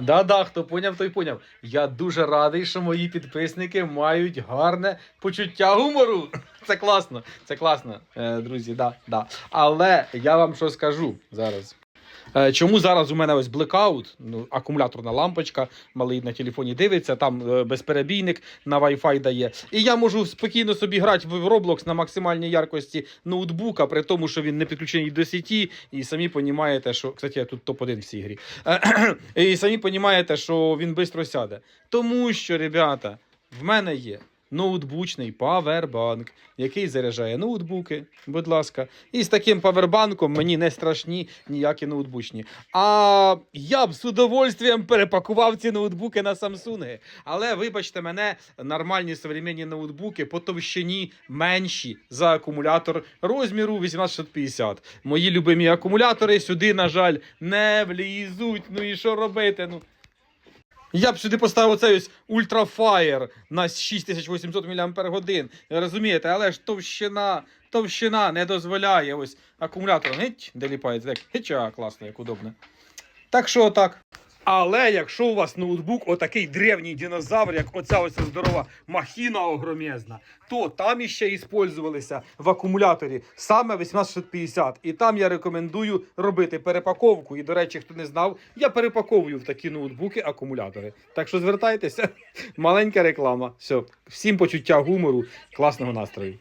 Да-да, хто поняв, той поняв. Я дуже радий, що мої підписники мають гарне почуття гумору. Це класно, це класно, е, друзі. Да, да. Але я вам що скажу зараз. Е, Чому зараз у мене ось блекаут, ну, акумуляторна лампочка, малий на телефоні дивиться, там е, безперебійник на Wi-Fi дає. І я можу спокійно собі грати в Roblox на максимальній яркості ноутбука, при тому, що він не підключений до сіті, і самі розумієте, що. Кстати, я тут топ-1 в цій грі. Е, І самі розумієте, що він швидко сяде. Тому що, ребята, в мене є ноутбучний павербанк, який заряджає ноутбуки, будь ласка. І з таким павербанком мені не страшні ніякі ноутбучні. А я б з удовольствием перепакував ці ноутбуки на Samsung. Але вибачте мене, нормальні современні ноутбуки по товщині менші за акумулятор розміру 18650. Мої любимі акумулятори сюди, на жаль, не влізуть. Ну і що робити? Ну. Я б сюди поставив цей ось ультрафаєр на 6800 мАч. Розумієте, але ж товщина, товщина не дозволяє ось акумулятор геть, де ліпається, геть, класно, як удобно. Так що так. Але якщо у вас ноутбук отакий древній динозавр, як оця ось здорова махіна огромезна, то там іще іспользувалися в акумуляторі саме 18650. І там я рекомендую робити перепаковку. І, до речі, хто не знав, я перепаковую в такі ноутбуки акумулятори. Так що звертайтеся, маленька реклама. Все, всім почуття гумору, класного настрою.